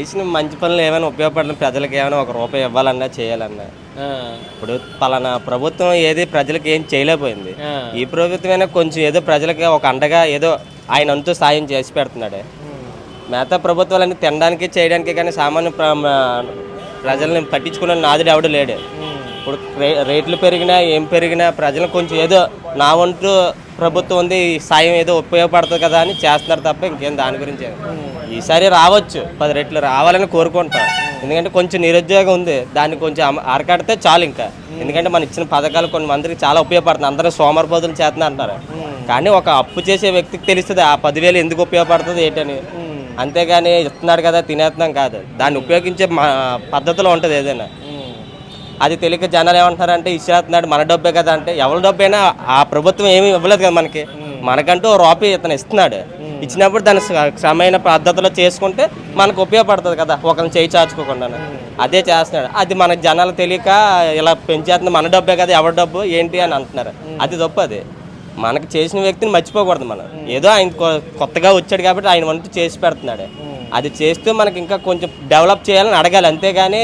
చేసిన మంచి పనులు ఏమైనా ఉపయోగపడిన ప్రజలకు ఏమైనా ఒక రూపాయి ఇవ్వాలన్నా చేయాలన్నా. ఇప్పుడు పలానా ప్రభుత్వం ఏది ప్రజలకు ఏం చేయలేకపోయింది. ఈ ప్రభుత్వమైనా కొంచెం ఏదో ప్రజలకి ఒక అండగా ఏదో ఆయన అంతూ సాయం చేసి పెడుతున్నాడు. మిగతా ప్రభుత్వాలన్నీ తినడానికి చేయడానికి కానీ సామాన్య ప్రజల్ని పట్టించుకునే నాదుడు ఎవడు లేడు. ఇప్పుడు రేట్లు పెరిగినా ఏం పెరిగినా ప్రజలకు కొంచెం ఏదో నా వంతు ప్రభుత్వం ఉంది ఈ సాయం ఏదో ఉపయోగపడుతుంది కదా అని చేస్తున్నారు తప్ప ఇంకేం దాని గురించి ఏం. ఈసారి రావచ్చు పది రెట్లు రావాలని కోరుకుంటాం. ఎందుకంటే కొంచెం నిరుద్యోగం ఉంది దాన్ని కొంచెం అరకడితే చాలు ఇంకా. ఎందుకంటే మన ఇచ్చిన పథకాలు కొన్ని మందికి చాలా ఉపయోగపడుతుంది అందరూ సోమరిపోతులు చేస్తున్నా అంటారు. కానీ ఒక అప్పు చేసే వ్యక్తికి తెలుస్తుంది ఆ పదివేలు ఎందుకు ఉపయోగపడుతుంది ఏంటని. అంతేగాని ఇస్తున్నాడు కదా తినేస్తున్నాం కాదు. దాన్ని ఉపయోగించే మా పద్ధతిలో ఉంటుంది ఏదైనా. అది తెలియక జనాలు ఏమంటున్నారంటే ఇచ్చేస్తున్నాడు మన డబ్బే కదా అంటే ఎవరి డబ్బైనా ఆ ప్రభుత్వం ఏమీ ఇవ్వలేదు కదా మనకి. మనకంటూ రూపాయి ఇతను ఇస్తున్నాడు. ఇచ్చినప్పుడు దాన్ని సరైన పద్ధతిలో చేసుకుంటే మనకు ఉపయోగపడుతుంది కదా ఒకరిని చేయి చాచుకోకుండా అదే చేస్తున్నాడు. అది మన జనాలు తెలియక ఇలా పెంచేస్తుంది మన డబ్బే కదా ఎవరి డబ్బు ఏంటి అని అంటున్నారు. అది తప్పు అది. మనకి చేసిన వ్యక్తిని మర్చిపోకూడదు మనం. ఏదో ఆయన కొత్తగా వచ్చాడు కాబట్టి ఆయన వంతు చేసి పెడుతున్నాడు. అది చేస్తూ మనకి ఇంకా కొంచెం డెవలప్ చేయాలని అడగాలి. అంతేగాని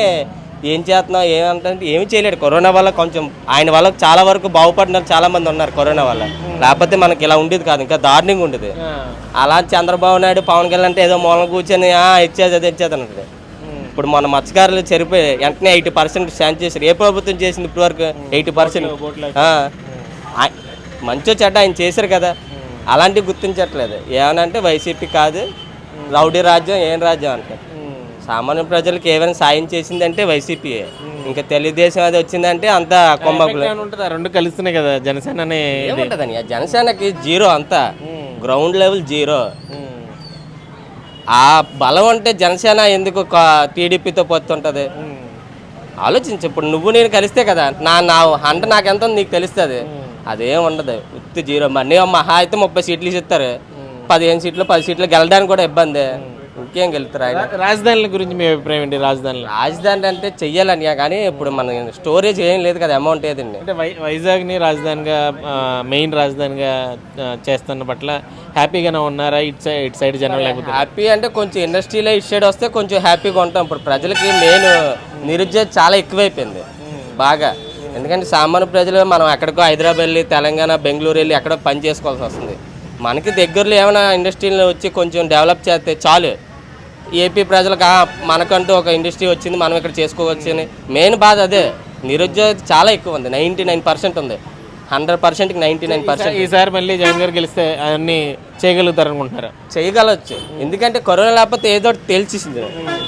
ఏం చేస్తున్నావు ఏమంటే ఏమి చేయలేడు. కరోనా వల్ల కొంచెం ఆయన వల్ల చాలా వరకు బాగుపడిన చాలా మంది ఉన్నారు కరోనా వల్ల. లేకపోతే మనకి ఇలా ఉండేది కాదు ఇంకా దారుణంగా ఉండేది. అలా చంద్రబాబు నాయుడు పవన్ కళ్యాణ్ అంటే ఏదో మూలం కూర్చొని "ఆ, ఇచ్చేది అది ఇచ్చేది అన్నది ఇప్పుడు మన మత్స్యకారులు చెరిపోయి వెంటనే ఎయిటీ పర్సెంట్ శాంతి చేశారు ఏ ప్రభుత్వం చేసింది ఇప్పటి వరకు ఎయిటీ పర్సెంట్? మంచో చెడ్డ ఆయన చేశారు కదా. అలాంటివి గుర్తించట్లేదు. ఏమనంటే వైసీపీ కాదు రౌడీ రాజ్యం ఏం రాజ్యం అంటే. సామాన్య ప్రజలకు ఏమైనా సాయం చేసిందంటే వైసీపీ. ఇంకా తెలుగుదేశం అది వచ్చిందంటే అంతా కొమ్మకులు ఉంటుందా? రెండు కలుస్తున్నాయి కదా జనసేన ఆ జనసేనకి జీరో అంతా. Ground level zero. ఆ బలం అంటే జనసేన ఎందుకు టీడీపీతో పొత్తుంటది ఆలోచించు ఇప్పుడు నువ్వు నేను కలిస్తే కదా నా నా అంట నాకెంత ఉంది నీకు తెలుస్తుంది? అదేం ఉండదు. ఉత్తి జీరో. మనీ మహా అయితే ముప్పై సీట్లు ఇస్తారు పదిహేను సీట్లు పది సీట్లు గెలడానికి కూడా ఇబ్బంది. ఇంకేం గెలుస్తారు ఆయన? రాజధానుల గురించి మీ అభిప్రాయం ఏంటి? రాజధానులు రాజధాని అంటే చెయ్యాలని కానీ ఇప్పుడు మన స్టోరేజ్ ఏం లేదు కదా అమౌంట్ ఏదండి అంటే వై వైజాగ్ని రాజధానిగా మెయిన్ రాజధానిగా చేస్తున్న పట్ల హ్యాపీగానే ఉన్నారా? ఇటు సైడ్ ఇటు సైడ్ జనం లేకపోతే? హ్యాపీ అంటే కొంచెం ఇండస్ట్రీలో ఇటు సైడ్ వస్తే కొంచెం హ్యాపీగా ఉంటాం. ఇప్పుడు ప్రజలకి మెయిన్ నిరుద్యోగం చాలా ఎక్కువైపోయింది బాగా. ఎందుకంటే సామాన్య ప్రజలు మనం ఎక్కడికో హైదరాబాద్ వెళ్ళి తెలంగాణ బెంగళూరు వెళ్ళి ఎక్కడో పని చేసుకోవాల్సి వస్తుంది. మనకి దగ్గరలో ఏమైనా ఇండస్ట్రీలో వచ్చి కొంచెం డెవలప్ చేస్తే చాలు. ఏపీ ప్రజలకు "ఆ, మనకంటూ ఒక ఇండస్ట్రీ వచ్చింది మనం ఇక్కడ చేసుకోవచ్చు అని. మెయిన్ బాధ అదే నిరుద్యోగం చాలా ఎక్కువ ఉంది నైంటీ నైన్ పర్సెంట్ ఉంది. హండ్రెడ్ పర్సెంట్కి నైంటీ నైన్ పర్సెంట్ ఈసారి మళ్ళీ జగన్ గారు గెలిస్తే అవన్నీ చేయగలుగుతారు అనుకుంటున్నారు చేయగలవచ్చు. ఎందుకంటే కరోనా లేకపోతే ఏదో తేల్చేసింది.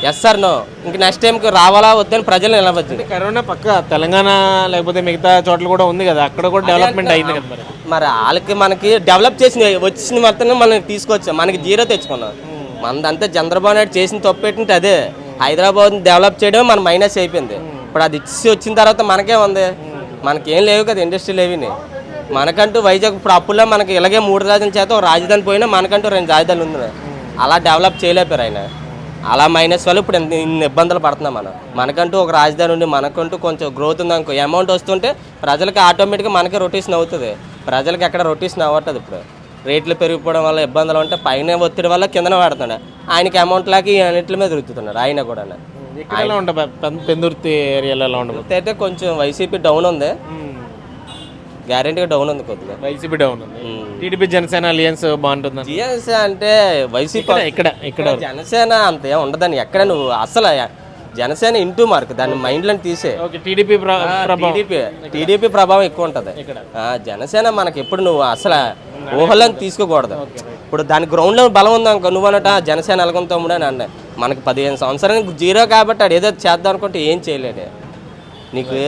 ఎస్ సార్ నో ఇంక నెక్స్ట్ టైంకి రావాలా వద్దని ప్రజలు నిలవచ్చు కరోనా పక్క తెలంగాణ లేకపోతే మిగతా చోట్ల కూడా ఉంది కదా అక్కడ కూడా డెవలప్మెంట్ అయింది కదా మరి. వాళ్ళకి మనకి డెవలప్ చేసిన వచ్చిన మొత్తం మనం తీసుకొచ్చాం. మనకి జీరో తెచ్చుకున్నాం. మనదంతా చంద్రబాబు నాయుడు చేసిన తప్పు ఏంటంటే అదే. హైదరాబాద్ డెవలప్ చేయడం మన మైనస్ అయిపోయింది. ఇప్పుడు అది ఇచ్చి వచ్చిన తర్వాత మనకే ఉంది. మనకేం లేవు కదా ఇండస్ట్రీలు ఏవిని. మనకంటూ వైజాగ్ ఇప్పుడు అప్పుల్లో మనకి ఇలాగే మూడు రాజధాని చేత ఒక రాజధాని పోయినా మనకంటూ రెండు రాజధానులు ఉంది అలా డెవలప్ చేయలేపారు ఆయన. అలా మైనస్ వల్ల ఇప్పుడు ఇన్ని ఇన్ని ఇబ్బందులు పడుతున్నాం మనం. మనకంటూ ఒక రాజధాని ఉండి మనకంటూ కొంచెం గ్రోత్ ఉంది అనుకో. అమౌంట్ వస్తుంటే ప్రజలకి ఆటోమేటిక్గా మనకే రొటేషన్ అవుతుంది. ప్రజలకి ఎక్కడ రొటేషన్ అవ్వట్లేదు ఇప్పుడు. రేట్లు పెరిగిపోవడం వల్ల ఇబ్బందులు ఉంటే పైన ఒత్తిడి వల్ల కిందన వాడుతున్నాడు ఆయనకి అమౌంట్ ఈ అన్నింటి మీద రుద్దుతున్నాడు ఆయన కూడా ఉంటుంది? పెందుర్తి ఏరియాలో ఉండదు అయితే కొంచెం వైసీపీ డౌన్ ఉంది. గ్యారెంటీగా డౌన్ ఉంది కొద్దిగా. వైసీపీ డౌన్ ఉంది. టీడీపీ జనసేన అలియన్స్ బాగుంటుంది జిఎస్ అంటే వైసీపీ ఇక్కడ ఇక్కడ జనసేన అంత ఉండదని ఎక్కడ నువ్వు అసలు జనసేన ఇంటూ మార్క్ దాన్ని మైండ్లో తీసే. టీడీపీ ప్రభావం. టీడీపీ టీడీపీ ప్రభావం ఎక్కువ ఉంటుంది. ఆ, జనసేన మనకి ఎప్పుడు నువ్వు అసలు ఊహలను తీసుకోకూడదు. ఇప్పుడు దాని గ్రౌండ్లో బలం ఉంది అనుకో నువ్వు అన్నట్టు "ఆ, జనసేన ఎలగం తమ్ముడు అని అన్న మనకి పదిహేను సంవత్సరానికి జీరో కాబట్టి ఆడు ఏదో చేద్దాం అనుకుంటే ఏం చేయలేడు. నీకు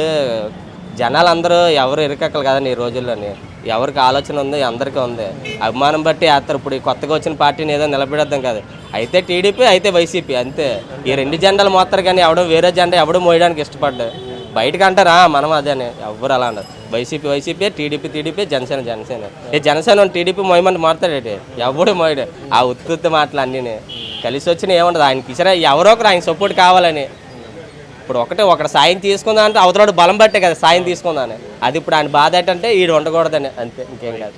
జనాలందరూ ఎవరు ఇరకక్కలు కదా నీ రోజుల్లోని ఎవరికి ఆలోచన ఉంది అందరికీ ఉంది. అభిమానం బట్టి వేస్తారు. ఇప్పుడు ఈ కొత్తగా వచ్చిన పార్టీని ఏదో నిలబెడద్దాం కాదు. అయితే టీడీపీ అయితే వైసీపీ అంతే. ఈ రెండు జెండాలు మోస్తారు కానీ ఎవడో వేరే జెండా ఎవడో మోయడానికి ఇష్టపడ్డు బయటకు అంటారా? మనం అదే ఎవరు అలా అన్నారు YCP YCP TDP TDP Janasena Janasena. ఏ జనసేన టీడీపీ మోయమని మాట్లాడేటి ఎవడు మోయడు? ఆ ఉత్తుత్తి మాటలు అన్నీ కలిసి వచ్చిన ఏముండదు. ఆయనకి ఇచ్చారా ఎవరో ఒకరు ఆయన సపోర్ట్ కావాలని. ఇప్పుడు ఒకటే ఒకటి సాయం తీసుకుందా అంటే అవతలడు బలం పట్టే కదా సాయం తీసుకుందాని అది ఇప్పుడు ఆయన బాధ ఏంటంటే ఈడు ఉండకూడదని. అంతే ఇంకేం కాదు.